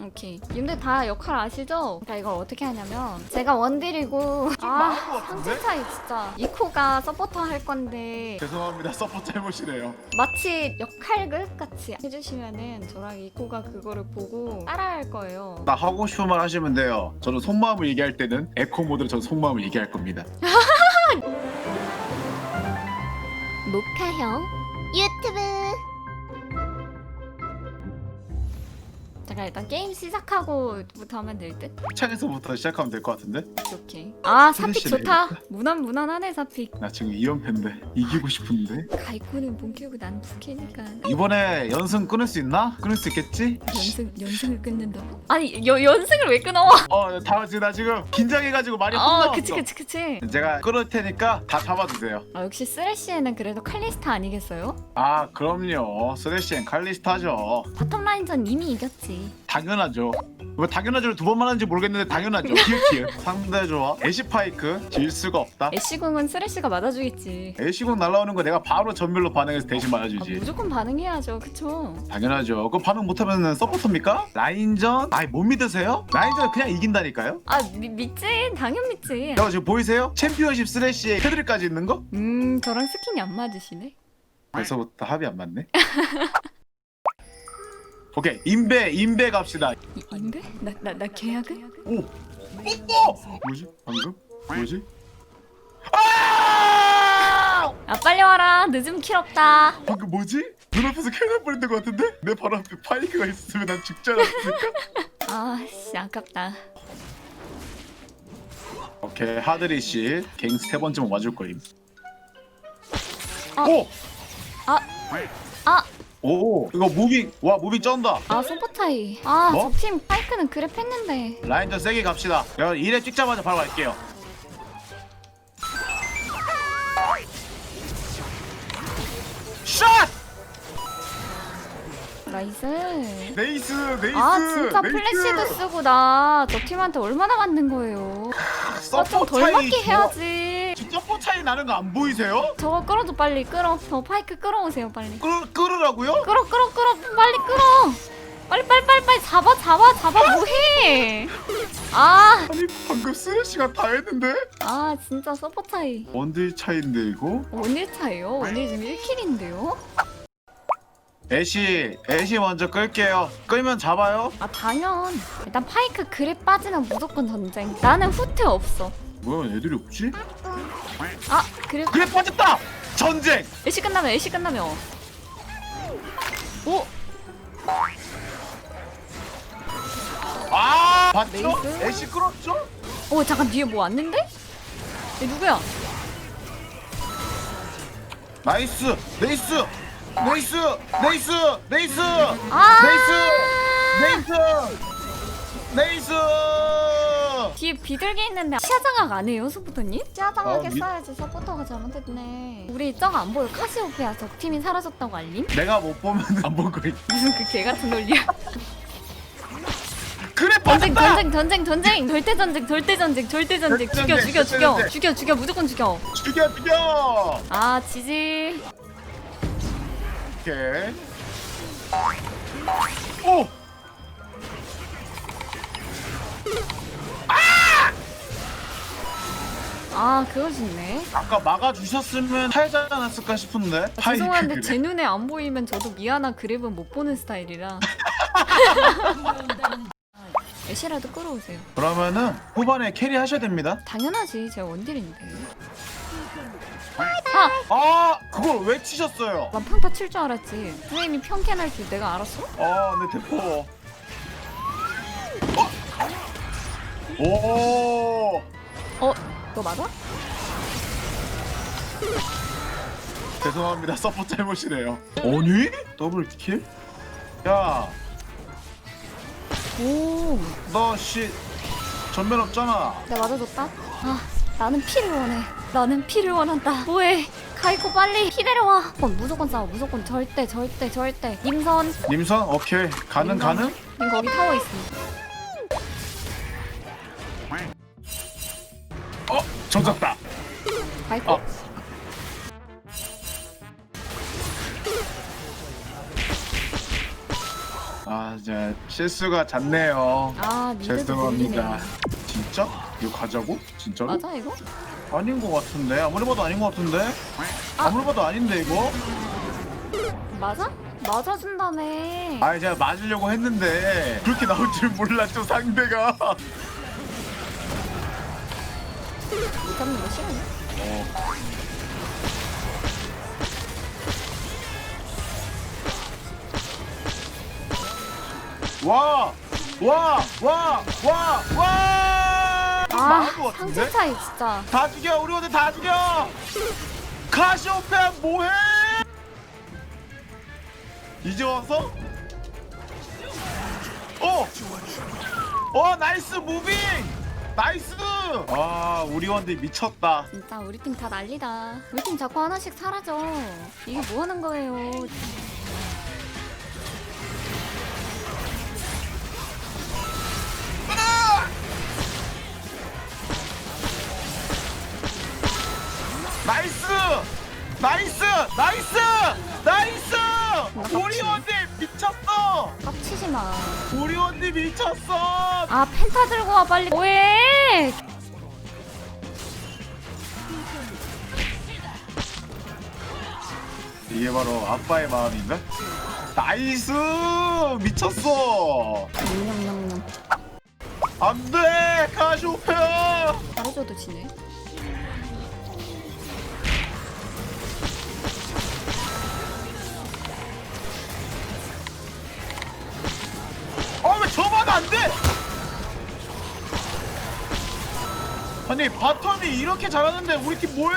오케이. 근데 다 역할 아시죠? 그러니까 이걸 어떻게 하냐면 제가 원딜이고 아 많은 것 같은데? 상체 차이 진짜 이코가 서포터 할 건데 죄송합니다 서포 잘못이네요 마치 역할극 같이 해주시면은 저랑 이코가 그거를 보고 따라할 거예요. 나 하고 싶은 말 하시면 돼요 저는 속마음을 얘기할 때는 에코 모드로 전 속마음을 얘기할 겁니다 녹화형 유튜브 잠깐 일단 게임 시작하고부터 하면 될 듯? 창에서부터 시작하면 될 것 같은데 오케이 아 사픽 플래시네, 좋다 무난 무난하네 사픽 나 지금 2연패인데 이기고 싶은데 가이코는 못 키우고 난 부캐니까 이번에 연승 끊을 수 있나? 끊을 수 있겠지? 연승 연승을 끊는다고? 아니 여, 연승을 왜 끊어? 어, 다 지금 나 지금 긴장해가지고 말이 어 혼나왔어. 그치 그치 그치 제가 끊을 테니까 다 잡아주세요. 아 역시 쓰레쉬에는 그래도 칼리스타 아니겠어요? 아, 그럼요. 스레시엔 칼리스타죠. 바텀 라인전 이미 이겼지 당연하죠. 왜 당연하죠를 두 번만 하는지 모르겠는데 당연하죠. 키읔키읔. 상대 좋아. 애쉬파이크 질 수가 없다. 애쉬궁은 쓰레쉬가 맞아주겠지 애쉬공 날라오는 거 내가 바로 전멸로 반응해서 대신 아, 맞아주지. 무조건 반응해야죠 그쵸? 당연하죠. 그거 반응 못하면 서포터입니까? 라인전? 아이 못 믿으세요? 라인전 그냥 이긴다니까요? 아 미, 믿지 당연 믿지 야 지금 보이세요? 챔피언십 스레시에 캐드릴까지 있는 거? 음 저랑 스킨이 안 맞으시네 벌써부터 합이 안 맞네. 오케이 인베 인베 갑시다. 이, 인데? 나, 나, 나 계약을? 오, 오, 오! 뭐지? 방금? 뭐지? 아! 아 빨리 와라 늦으면 킬 없다 방금 뭐지? 눈앞에서 캐논 버린것 같은데? 내 바로 앞에 파이크가 있었으면 난 죽지 않았을까? 아씨 아깝다 오케이 하드리 씨 갱스 세 번째 못 맞을 거임. 어. 오, 아! 오, 이거 무빙 와 무빙 쩐다. 아 소포타이 아 뭐? 저 팀 파이크는 그래 팼는데 라인전 세게 갑시다. 야, 이래 찍자마자 바로 갈게요. 샷! 나이스 네이스, 네이스. 아 진짜 네이스. 플래시도 쓰고 나 저 팀한테 얼마나 맞는 거예요 서포 아좀덜 차이 맞게 저- 해야지 차이 나는 거 안 보이세요? 저거 끌어줘 빨리 끌어 저 파이크 끌어오세요 빨리 끌, 끌으라고요? 끌어 끌어 끌어 빨리 끌어 빨리 빨리 빨리 빨리 잡아 잡아 잡아 뭐해 아, 아니 방금 쓰레쉬가 다 했는데? 아 진짜 서포 차이 원딜 차인데 이거? 원일 차이요? 원일 지금 1킬인데요? 애쉬, 애쉬 먼저 끌게요. 끌면 잡아요? 아 당연 일단 파이크 그래 빠지면 무조건 전쟁 나는 후퇴 없어 뭐야 애들이 없지? 아 그래 그래 빠졌다! 전쟁! 애쉬 끝나면 애쉬 끝나면 오 아 봤죠? 애쉬 끌었죠? 오 잠깐 뒤에 뭐 왔는데? 얘 누구야? 나이스! 네이스! 네이스! 네이스! 네이스! 아 네이스! 네이스! 뒤에 비둘기 있는데 시야장악 안 해요 소포터님? 시야장악 아, 미- 했어야지 서포터가 잘못했네 우리 저거 안 보여 카시오페아 적 팀이 사라졌다고 알림? 내가 못 보면 안 볼 거야. 무슨 그 개 같은 논리야 그래 전쟁! 전쟁 전쟁 전쟁 절대 전쟁 절대 전쟁 절대 전쟁 절대 죽여 전쟁, 죽여 절대 죽여 전쟁. 죽여 죽여 무조건 죽여 죽여 죽여! 아 지지 오케이. 오! 아 그거 좋네 아까 막아주셨으면 하지 않았을까 싶은데. 죄송한데 그래. 제 눈에 안 보이면 저도 미안한 그랩은 못 보는 스타일이라 애쉬라도 끌어오세요 그러면은 후반에 캐리 하셔야 됩니다. 당연하지 제가 원딜인데 아 그걸 왜 치셨어요? 난 평타 칠 줄 알았지 선생님이 평캔할 줄 내가 알았어? 아내 대포. 어? 오. 어? 너 맞아? 죄송합니다 서포 잘못이네요. 아니? 더블 킬? 야, 오 너 씨 전면 없잖아. 내가 맞아줬다? 아 나는 피를 원해 나는 피를 원한다 뭐해 가이코 빨리 피 내려와 어, 무조건 싸워 무조건 절대 절대 절대 님선 님선 오케이 가는 가는. 님 거기 타워 있어 가이코 어. 아 진짜 실수가 잦네요 아 죄송합니다. 진짜? 이거 가자고? 진짜로? 맞아 이거? 아닌 것 같은데 아무리 봐도 아닌 것 같은데 아무리 봐도 아닌데 이거 맞아? 맞아준다며 아 제가 맞으려고 했는데 그렇게 나올 줄 몰랐죠 상대가 못 잡는 거 싫어요? 어. 와! 와! 와! 와! 와! 아 망한 것 상체 같은데? 차이 진짜 다 죽여! 우리 오늘 다 죽여! 카시오페아 뭐해? 이제 와서? 어! 어 나이스 무빙! 나이스! 아 우리 원딜 미쳤다 진짜 우리 팀 다 난리다 우리 팀 자꾸 하나씩 사라져 이게 뭐 하는 거예요 나이스! 나이스! 나이스! 나이스! 우리 원딜 미쳤어! 깝치지 마 우리 원딜 미쳤어! 아 펜타 들고 와 빨리 뭐해 이게 바로 아빠의 마음인가? 나이스! 미쳤어! 냠냠냠냠 안돼! 카시오페아! 잘해줘도 지네 아니 바텀이 이렇게 잘하는데 우리 팀 뭐해?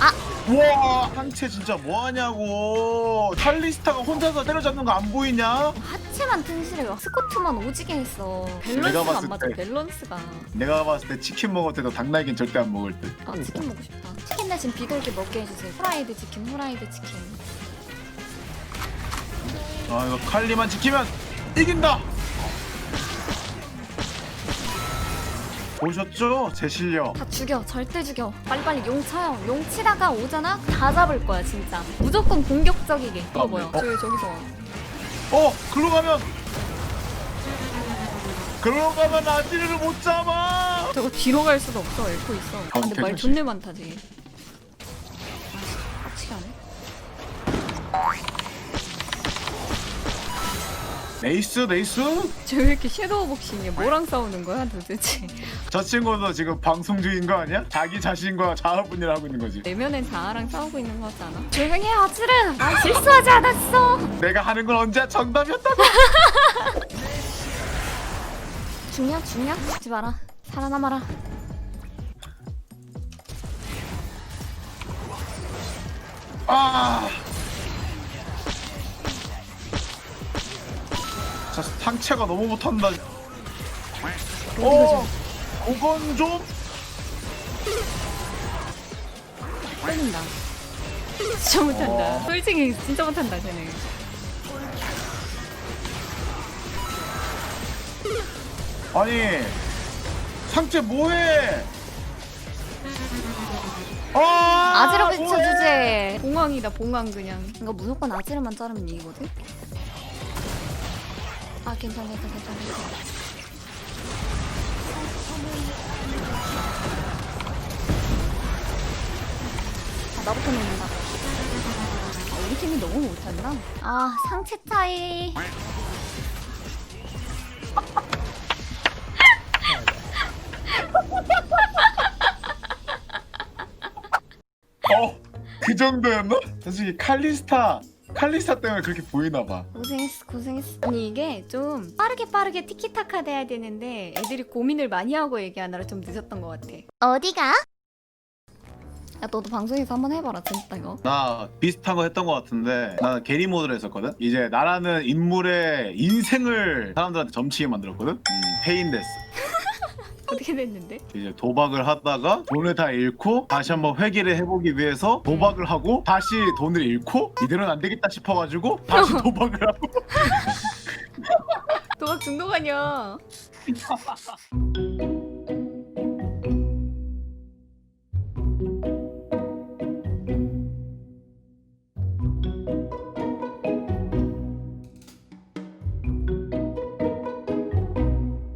아! 와 한채 진짜 뭐하냐고 칼리스타가 혼자서 때려잡는 거 안 보이냐? 하체만 튼실해요 스코트만 오지게 했어 내가 밸런스가 봤을 안 맞아 때. 밸런스가 내가 봤을 때 치킨 먹을 때도 닭날개는 절대 안 먹을 듯 아 치킨 먹고 싶다 치킨 대신 비둘기 먹게 해주세요 후라이드 치킨 후라이드 치킨 아 이거 칼리만 지키면 이긴다. 보셨죠? 제 실력. 다 죽여 절대 죽여. 빨리빨리 용 쳐요. 용 치다가 오잖아? 다 잡을 거야 진짜. 무조건 공격적이게. 이거 아, 뭐야? 어? 저기 저기서 와. 어, 글로 가면. 글로 가면 아지르를 못 잡아. 저거 뒤로 갈 수도 없어. 엘코 있어. 아, 근데 말 존내 많다 쟤 아씨 빡치게 하네 네이스, 네이스. 쟤 왜 이렇게 섀도우 복싱해 뭐랑 싸우는 거야 도대체 저 친구도 지금 방송 중인 거 아니야? 자기 자신과 자아분열 하고 있는 거지. 내면엔 자아랑 싸우고 있는 거 같지 않아? 조용히 해 아지르 나 실수하지 않았어 내가 하는 건 언제 정답이었다고? 죽냐 죽냐 죽지 마라 살아남아라 아. 자, 상체가 너무 못한다. 어, 그건 좀. 끌린다 진짜 못한다 어. 솔직히 진짜 못한다 쟤네 아니, 상체 뭐해? 아, 뭐해? 비춰주제 봉황이다 봉황 그냥 이거 무조건 아지르만 자르면 이기거든? 아 괜찮아 괜찮아 괜찮아 괜찮아. 아 나부터 놓는다 아, 우리 팀이 너무 못한다 아 상체 차이 어, 그 정도였나? 솔직히 칼리스타, 칼리스타 때문에 그렇게 보이나 봐. 고생했어 고생했어. 아니 이게 좀 빠르게 빠르게 티키타카 돼야 되는데 애들이 고민을 많이 하고 얘기하느라 좀 늦었던 것 같아. 어디가? 야 너도 방송에서 한번 해봐라 재밌다 이거. 나 비슷한 거 했던 것 같은데 나 게리 모드를 했었거든? 이제 나라는 인물의 인생을 사람들한테 점치게 만들었거든? 음, 페인 데스 어떻게 됐는데? 이제 도박을 하다가 돈을 다 잃고 다시 한번 회개를 해보기 위해서 도박을 하고 다시 돈을 잃고 이대로는 안 되겠다 싶어가지고 다시 도박을 하고 도박 중독 아니야